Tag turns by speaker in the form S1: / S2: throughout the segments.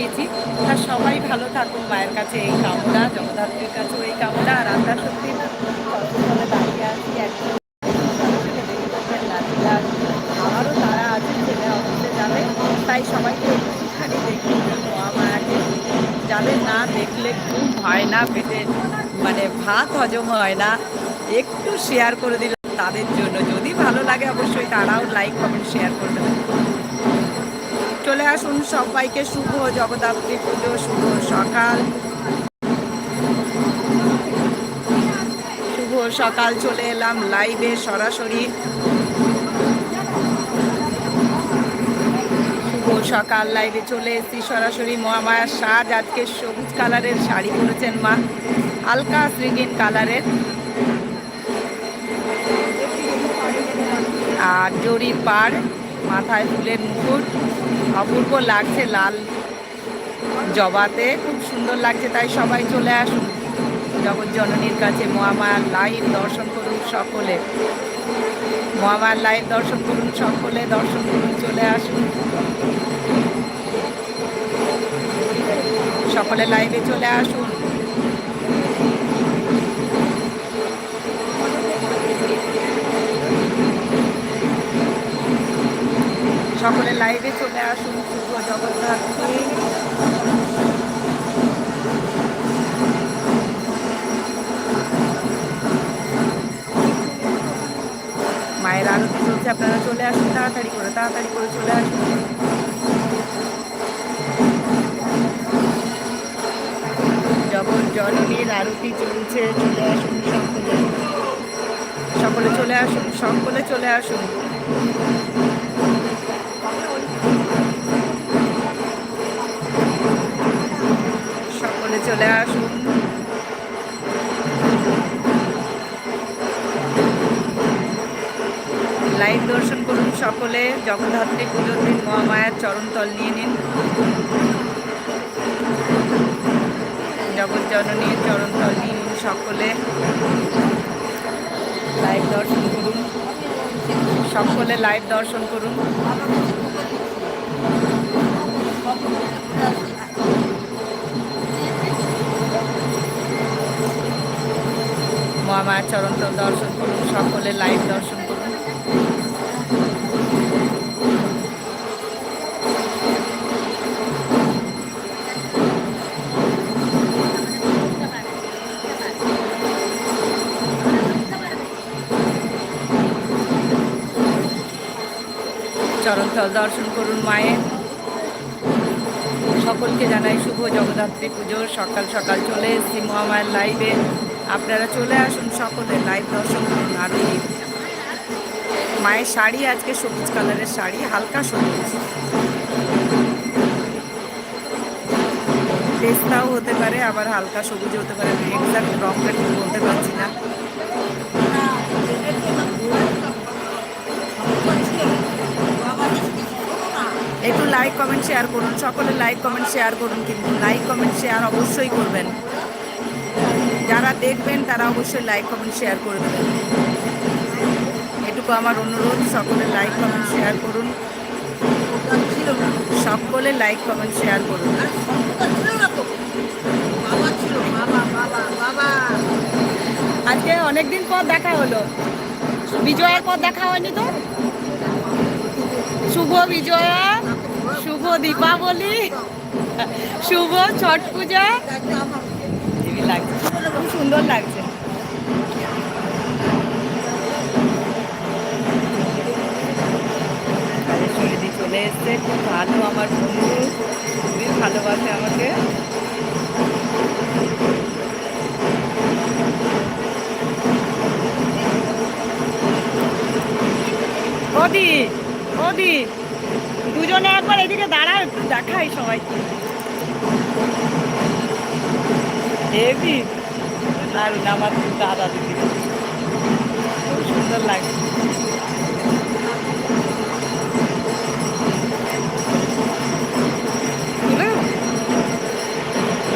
S1: দেখিয়েছি। আর সবাই ভালো থাকুন, মায়ের কাছে এই কামনা, জগদ্ধাত্রীর কাছেও এই কামনা। আর আমরা সত্যি দাঁড়িয়ে আছি আমারও তারা আছে যাবে। তাই যাদের না দেখলে খুব না, পেটে মানে ভাত হজম হয় না। একটু শেয়ার করে দিলাম তাদের জন্য। যদি ভালো লাগে অবশ্যই তারাও লাইক কমেন্ট শেয়ার করে দেবেন। চলে আসুন সবাইকে শুভ জগদ্ধাত্রী পুজো, শুভ সকাল। শুভ সকাল, চলে এলাম লাইভে সরাসরি। সকাল লাইভে চলে এসেছি সরাসরি। মহামায়ার সাজ, আজকে সবুজ কালারের শাড়ি পরেছেন মা। হালকা শ্রীগিন কালারের। আর জরির পাড়, মাথায় ফুলের মুকুট। অপূর্ব লাগছে লাল জবাতে, খুব সুন্দর লাগছে, তাই সবাই চলে আসুন। জগৎ জননীর কাছে মহামায়ার লাইভ দর্শন করুন সকলে। মহামায়ার লাইভ দর্শন করুন সকলে, দর্শন করুন, চলে আসুন। সকলে লাইভে চলে আসুন। সকলে লাইভে চলে আসুন, শুভ জগদ্ধাত্রী মায়ের আরতি চলছে, আপনারা চলে আসুন, তাড়াতাড়ি করে তাড়াতাড়ি করে চলে আসুন। জগৎ জননীর আরতি চলছে, চলে আসুন সকলে। সকলে চলে আসুন, সকলে চলে আসুন। সকলে চলে আসুন। লাইভ দর্শন করুন সকলে জগদ্ধাত্রী পুজোর দিন, মহামায়ার চরণতল নিয়ে নিন। জগৎ জননীর চরণতল নিয়ে নিন সকলে। লাইভ দর্শন করুন। সকলে লাইভ দর্শন করুন। মহামায়ার চরণতল দর্শন করুন, সকলের লাইভ দর্শন করুন। চরণতল দর্শন করুন মায়ের। সকলকে জানাই শুভ জগদ্ধাত্রী পুজোর সকাল সকাল চলে এসেছি মহামায়ের লাইভে আপনারা চলে আসুন সকলে, লাইভ দর্শন করুন আর মায়ের শাড়ি, আজকে সবুজ কালারের শাড়ি, হালকা সবুজ। পেস্তাও হতে পারে, আবার হালকা সবুজ হতে পারে এক্সাক্ট রংটা ঠিক বলতে পারছি না। একটু লাইক কমেন্ট শেয়ার করুন। সকলে লাইক কমেন্ট শেয়ার করুন কিন্তু। লাইক কমেন্ট শেয়ার অবশ্যই করবেন। দেখবেন, তারা অবশ্যই লাইক কমেন্ট শেয়ার করে দেবেন। এটুকু আমার অনুরোধ, সকলে লাইক কমেন্ট শেয়ার করুন। সকলে লাইক কমেন্ট শেয়ার করুন। আজকে অনেকদিন পর দেখা হলো। বিজয়ের পর দেখা হয়নি তো? শুভ বিজয়া, শুভ দীপাবলি, শুভ ছট পূজা। লাগছে সুন্দর লাগছে। চলে এসছে, খুব ভালো আমার বন্ধু, খুবই ভালোবাসে আমাকে। ওদি ওদি, দুজনে একবার এদিকে দাঁড়ায় দেখাই সবাইকে। হেবি দারুণ আমার দাদা দিদি খুব সুন্দর লাগে।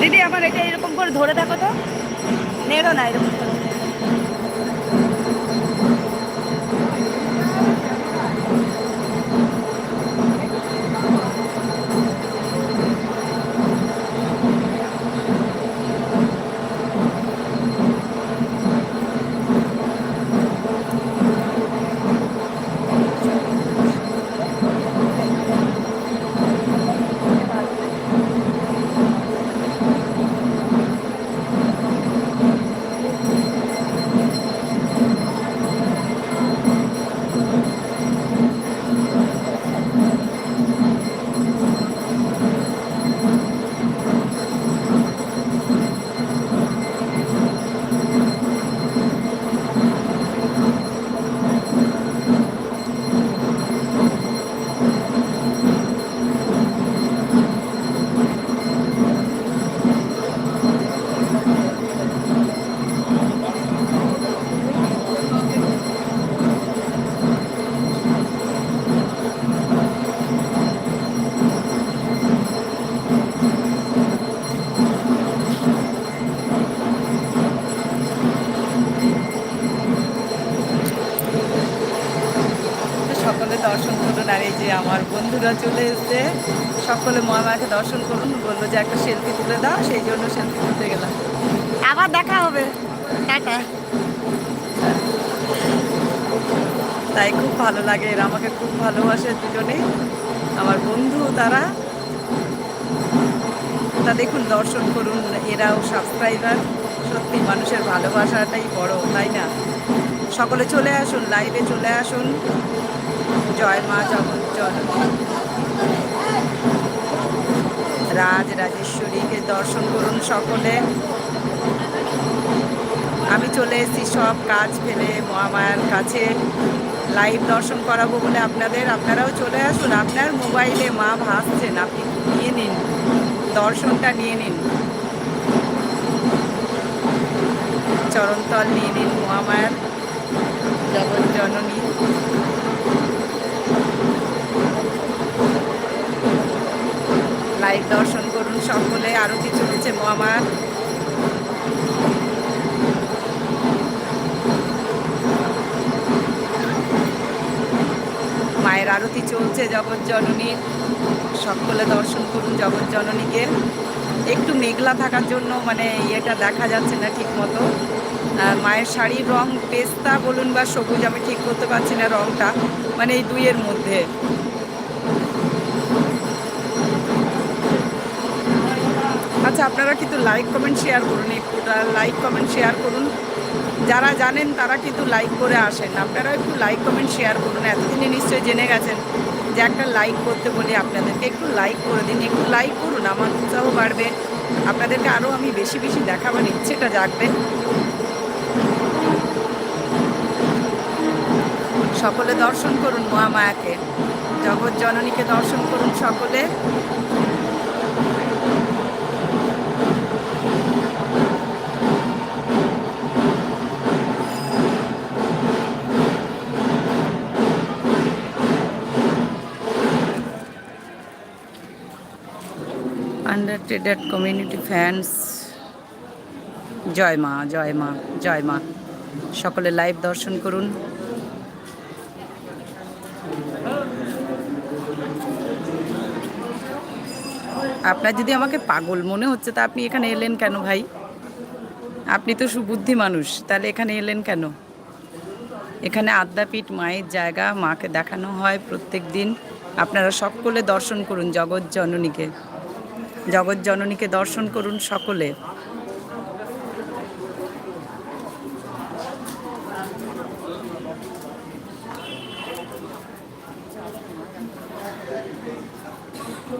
S1: দিদি, আমার এটা এরকম করে ধরে থাকো তো। নেড়ো না এরকম করে। বন্ধুরা চলে এসছে সকলে মহামায়াকে দর্শন করুন বলল যে একটা সেলফি তুলে দাও সেই জন্য সেলফি তুলতে গেলাম। আবার দেখা হবে। টাটা তাই খুব ভালো লাগে এরা আমাকে খুব ভালোবাসে দুজনে। আমার বন্ধু তারা। তা দেখুন দর্শন করুন এরাও সাবস্ক্রাইবার সত্যি মানুষের ভালোবাসাটাই বড় তাই না? সকলে চলে আসুন লাইভে চলে আসুন। জয় মা জগৎ রাজ রাজেশ্বরীকে দর্শন করুন সকলে। আমি চলে এসেছি সব কাজ ফেলে মহামায়ার কাছে। লাইভ দর্শন করাবো বলে আপনাদের। আপনারাও চলে আসুন। আপনার মোবাইলে মা ভাসছেন। আপনি নিয়ে নিন। দর্শনটা নিয়ে নিন। চরণতল নিয়ে নিন মহামায়ার। জগৎ জননী লাইভ দর্শন করুন সকলে আরতি চলেছে মহামায়ার মায়ের আরতি চলছে জগৎ জননীর সকলে দর্শন করুন জগৎ জননীকে একটু মেঘলা থাকার জন্য মানে ইয়েটা দেখা যাচ্ছে না ঠিক মতো আর মায়ের শাড়ির রং পেস্তা বলুন বা সবুজ, আমি ঠিক করতে পারছি না রংটা। মানে এই দুইয়ের মধ্যে। আচ্ছা আপনারা কিন্তু লাইক কমেন্ট শেয়ার করুন একটু লাইক কমেন্ট শেয়ার করুন। যারা জানেন তারা কিন্তু লাইক করে আসেন। আপনারাও একটু লাইক কমেন্ট শেয়ার করুন। এতদিনে নিশ্চয়ই জেনে গেছেন যে একটা লাইক করতে বলি আপনাদেরকে। একটু লাইক করে দিন, একটু লাইক করুন, আমার উৎসাহ বাড়বে। আপনাদেরকে আরও আমি বেশি বেশি দেখাবার ইচ্ছেটা জাগবে। সকলে দর্শন করুন মহামায়াকে। জগৎ জননীকে দর্শন করুন সকলে। আন্ডারটেডেড কমিউনিটি ফ্যান্স জয় মা জয় মা জয় মা। সকলে লাইভ দর্শন করুন। আপনার যদি আমাকে পাগল মনে হচ্ছে, তা আপনি এখানে এলেন কেন ভাই? আপনি তো সুবুদ্ধি মানুষ, তাহলে এখানে এলেন কেন? এখানে আদ্যাপীঠ মায়ের জায়গা, মাকে দেখানো হয় প্রত্যেক দিন। আপনারা সকলে দর্শন করুন জগৎ জননীকে। জগৎ জননীকে দর্শন করুন সকলে।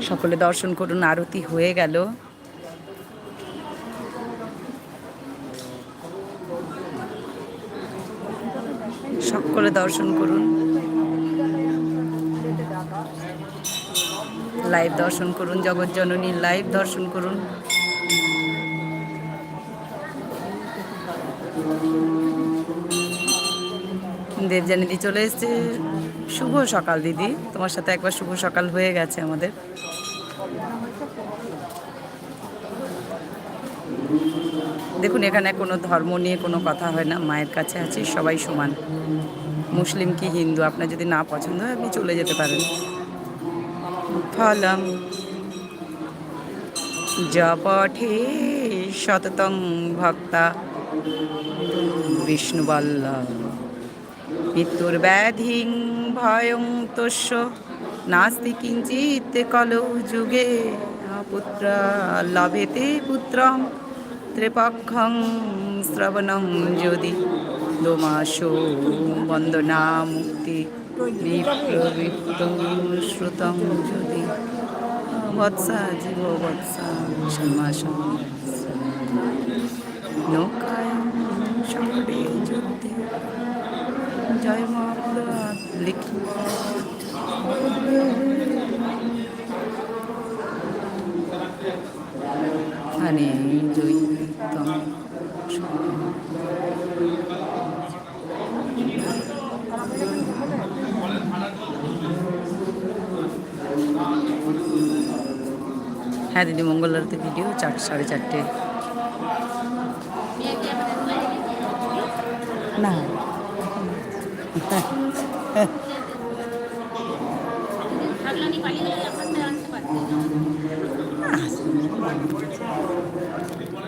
S1: সকলে দর্শন করুন আরতি হয়ে গেল। সকলে দর্শন করুন। লাইভ দর্শন করুন, জগৎ জননীর লাইভ দর্শন করুন। দেবজানিদি চলে এসছে। শুভ সকাল, দিদি। তোমার সাথে একবার শুভ সকাল হয়ে গেছে আমাদের। দেখুন, এখানে কোনো ধর্ম নিয়ে কোনো কথা হয় না। মায়ের কাছে আছি, সবাই সমান। মুসলিম কি হিন্দু? আপনার যদি না পছন্দ হয়, আপনি চলে যেতে পারেন। ফলম জপঠে শততং ভক্তা বিষ্ণুবল্লভ মৃত্যুর ব্যাধিং ভয়ং তস্য নাস্তি কিঞ্চিত কলৌ যুগে পুত্র লভেতে পুত্রং ত্রিপক্ষং শ্রবণং যদি দোমাসো বন্দনা মুক্তি বিপ্রবৃত্ত শ্রুতং যদি বৎসা জীব বৎসা সমাসম নৌকায় সকলে যুদ্ধে জয় মা লিখি জয়িতম হ্যাঁ দিদি মঙ্গল আরতি ভিডিও চার, সাড়ে চারটে। না।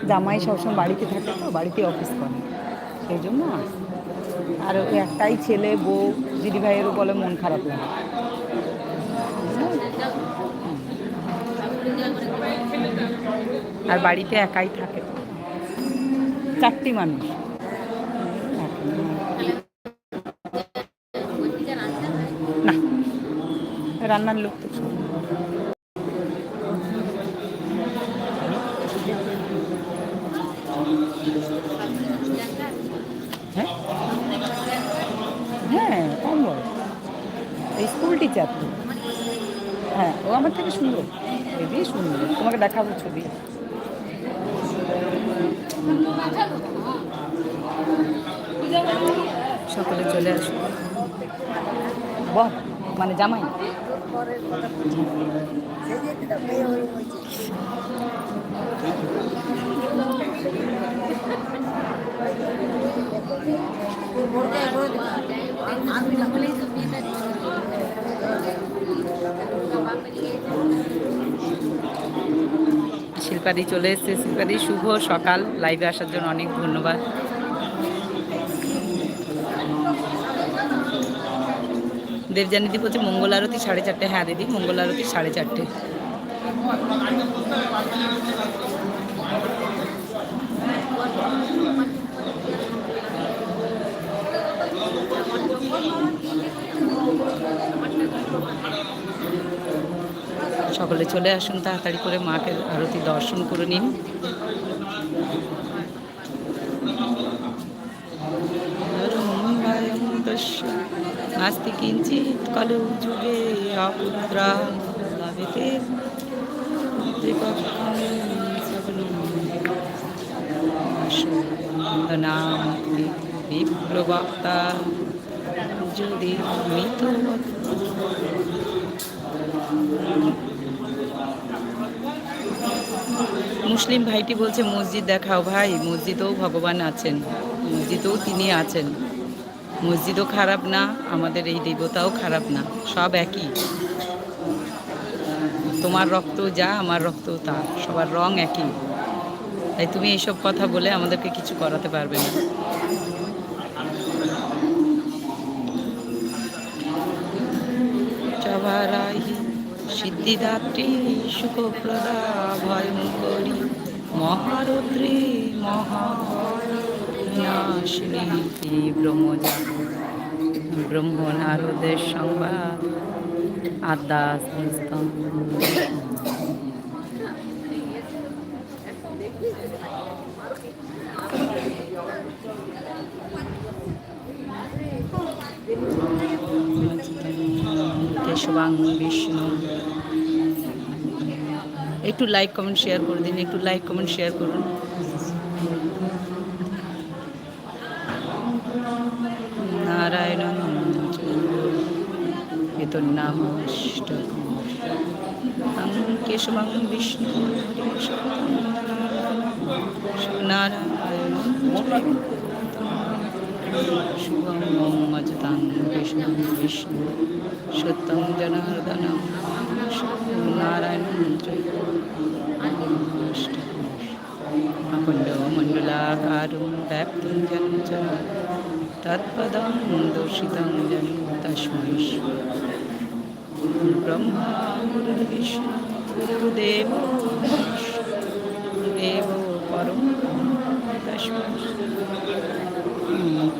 S1: জামাই সবসময় বাড়িতে থাকে তো, বাড়িতে অফিস করে। সেই জন্য আর একটাই ছেলে, বউ, দিদিভাইয়েরও বলে মন খারাপ লাগে। আর বাড়িতে একাই থাকে। চারটি মানুষ। না, রান্নার লোক তো। হ্যাঁ? হ্যাঁ কম স্কুল টিচার হ্যাঁ ও আমার থেকে সুন্দর। হেবি সুন্দর। তোমাকে দেখাবো ছবি। সকলে চলে আসো। বল মানে জামাই? শিল্পাদি চলে এসছে। শিল্পাদি, শুভ সকাল। লাইভে আসার জন্য অনেক ধন্যবাদ। দেবজানিদি বলছে, মঙ্গল আরতি সাড়ে চারটে। হ্যাঁ দিদি, মঙ্গল আরতি সাড়ে চারটে। সকলে চলে আসুন, তাড়াতাড়ি করে মাকে আরতি দর্শন করে নিন। নাস্তি কিঞ্চিত কলু যুগে অপুত্রা লাভেতে নাম বিপ্রবক্তা যদি মৃত মুসলিম ভাইটি বলছে, মসজিদ দেখাও ভাই, মসজিদেও ভগবান আছেন, মসজিদেও তিনি আছেন। মসজিদও খারাপ না, আমাদের এই দেবতাও খারাপ না, সব একই। তোমার রক্ত যা, আমার রক্ত তা, সবার রং একই। তাই তুমি এইসব কথা বলে আমাদেরকে কিছু করাতে পারবে না। সিদ্ধিদাত্রী সুখপ্রদা ভয়ঙ্করী মহারুদ্রী মহানাশিনী ব্রহ্মজা ব্রহ্মনারদের সংবাদ আদাস্তম কেশবাং বিষ্ণু। একটু লাইক কমেন্ট শেয়ার করে দিন, একটু লাইক কমেন্ট শেয়ার করুন। নারায়ণ এত নাম কেশবাং বিষ্ণু। নারায়ণ শুভম অজতাং বিষ্ণু বিষ্ণু সত্যং জনার্দনম নারায়ণ। अखण्ड मण्डलाकारं व्याप्तं जनं च तत्पदं दूषितं जनं तस्मै ब्रह्मा गुरुर्विष्णु गुरुदेव देव परं तस्मै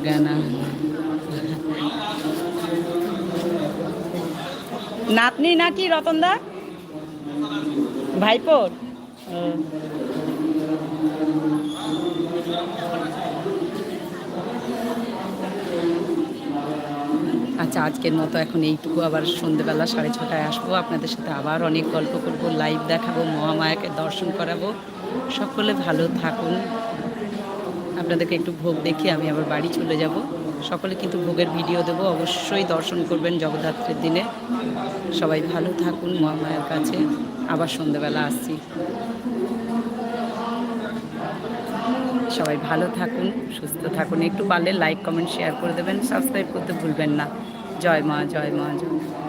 S1: জ্ঞান নাতনি নাকি রতনদা ভাইপোর ও। আচ্ছা আজকের মতো এখন এইটুকু। আবার সন্ধেবেলা সাড়ে ছটায় আসব। আপনাদের সাথে আবার অনেক গল্প করব লাইভ দেখাবো, মহামায়াকে দর্শন করাবো। সকলে ভালো থাকুন। আপনাদেরকে একটু ভোগ দেখিয়ে আমি আবার বাড়ি চলে যাব। সকলে কিন্তু ভোগের ভিডিও দেবো। অবশ্যই দর্শন করবেন জগদ্ধাত্রের দিনে। সবাই ভালো থাকুন মহামায়ার কাছে। আবার সন্ধেবেলা আসছি। সবাই ভালো থাকুন, সুস্থ থাকুন। একটু পারলে লাইক কমেন্ট শেয়ার করে দেবেন। সাবস্ক্রাইব করতে ভুলবেন না। জয় মা জয় মা, জয়।